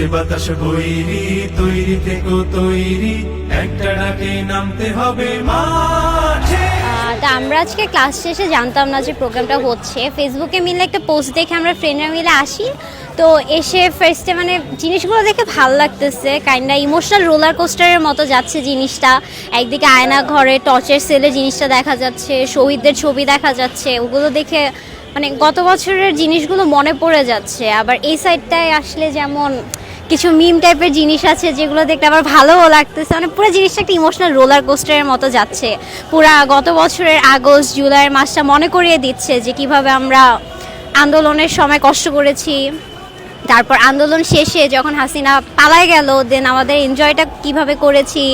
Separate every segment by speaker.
Speaker 1: বইছে বাতাস বৈরি তৈরি থেকো তৈরি, একটা ডাকে নামতে হবে মাঠে।
Speaker 2: তা আমরা আজকে ক্লাস শেষে জানতাম না যে প্রোগ্রামটা হচ্ছে। ফেসবুকে মিলে একটা পোস্ট দেখে আমরা ফ্রেন্ডরা মিলে আসি। তো এসে ফার্স্টে মানে জিনিসগুলো দেখে ভালো লাগতেছে কাইন্ডা ইমোশনাল রোলার কোস্টারের মতো যাচ্ছে জিনিসটা। একদিকে আয়না ঘরে টর্চের সেলে জিনিসটা দেখা যাচ্ছে, শহীদদের ছবি দেখা যাচ্ছে, ওগুলো দেখে মানে গত বছরের জিনিসগুলো মনে পড়ে যাচ্ছে। আবার এই সাইডটায় আসলে যেমন কিছু মিম টাইপের জিনিস আছে যেগুলো দেখতে আবার ভালোও লাগতেছে। মানে পুরো জিনিসটা একটা ইমোশনাল রোলার কোস্টারের মতো যাচ্ছে। পুরা গত বছরের আগস্ট জুলাইয়ের মাসটা মনে করিয়ে দিচ্ছে যে কীভাবে আমরা আন্দোলনের সময় কষ্ট করেছি। তারপর আন্দোলন শেষে যখন হাসিনা পালায় গেল দেন আমাদের এনজয়টা কীভাবে করেছি,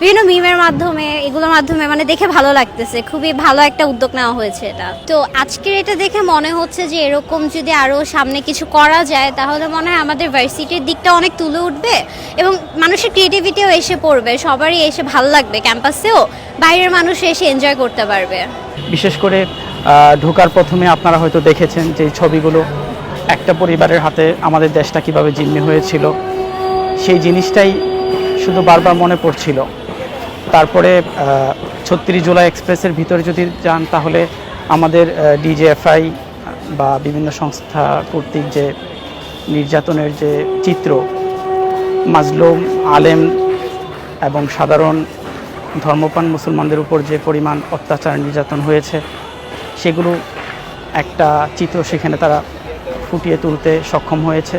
Speaker 2: বিভিন্ন মিমের মাধ্যমে, এগুলোর মাধ্যমে মানে দেখে ভালো লাগতেছে। খুবই ভালো একটা উদ্যোগ নেওয়া হয়েছে এটা। তো আজকের এটা দেখে মনে হচ্ছে যে এরকম যদি আরও সামনে কিছু করা যায়, তাহলে মনে হয় আমাদের ভার্সিটির দিকটা অনেক তুলে উঠবে এবং মানুষের ক্রিয়েটিভিটিও এসে পড়বে। সবারই এসে ভালো লাগবে। ক্যাম্পাসেও বাইরের মানুষ এসে এনজয় করতে পারবে।
Speaker 3: বিশেষ করে ঢোকার প্রথমে আপনারা হয়তো দেখেছেন যে ছবিগুলো একটা পরিবারের হাতে আমাদের দেশটা কীভাবে জিম্মি হয়েছিল, সেই জিনিসটাই শুধু বারবার মনে পড়ছিল। তারপরে ছত্রিশ জুলাই এক্সপ্রেসের ভিতরে যদি যান, তাহলে আমাদের ডিজেএফআই বা বিভিন্ন সংস্থা কর্তৃক যে নির্যাতনের যে চিত্র, মাজলুম, আলেম এবং সাধারণ ধর্মপ্রাণ মুসলমানদের উপর যে পরিমাণ অত্যাচার নির্যাতন হয়েছে, সেগুলো একটা চিত্র সেখানে তারা ফুটিয়ে তুলতে সক্ষম হয়েছে।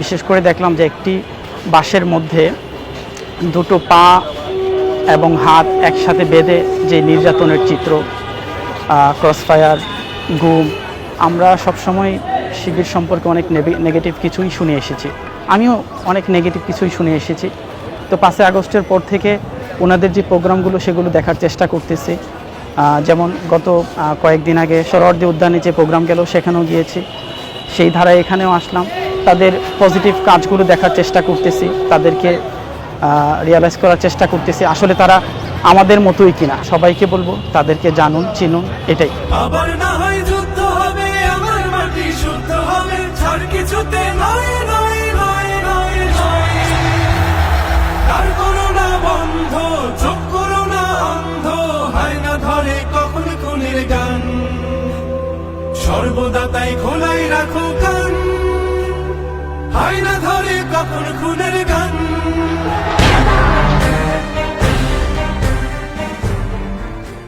Speaker 3: বিশেষ করে দেখলাম যে একটি বাঁশের মধ্যে দুটো পা এবং হাত একসাথে বেঁধে যে নির্যাতনের চিত্র ক্রসফায়ার গুম, আমরা সবসময় শিবির সম্পর্কে অনেক নেগেটিভ কিছুই শুনে এসেছি। আমিও অনেক নেগেটিভ কিছুই শুনে এসেছি। তো পাঁচই আগস্টের পর থেকে ওনাদের যে প্রোগ্রামগুলো, সেগুলো দেখার চেষ্টা করতেছি। যেমন গত কয়েকদিন আগে সরোয়ার্দী উদ্যানে যে প্রোগ্রাম গেল, সেখানেও গিয়েছি। সেই ধারায় এখানেও আসলাম। তাদের পজিটিভ কাজগুলো দেখার চেষ্টা করতেছি, তাদেরকে রিয়ালাইজ করার চেষ্টা করতেছি। আসলে তারা আমাদের মতোই কিনা, সবাইকে বলব, তাদেরকে জানুন, চিনুন, এটাই।
Speaker 1: সর্বদা তাই খোলাই রাখো কান। হয় না ধরে কখন খুনের গান।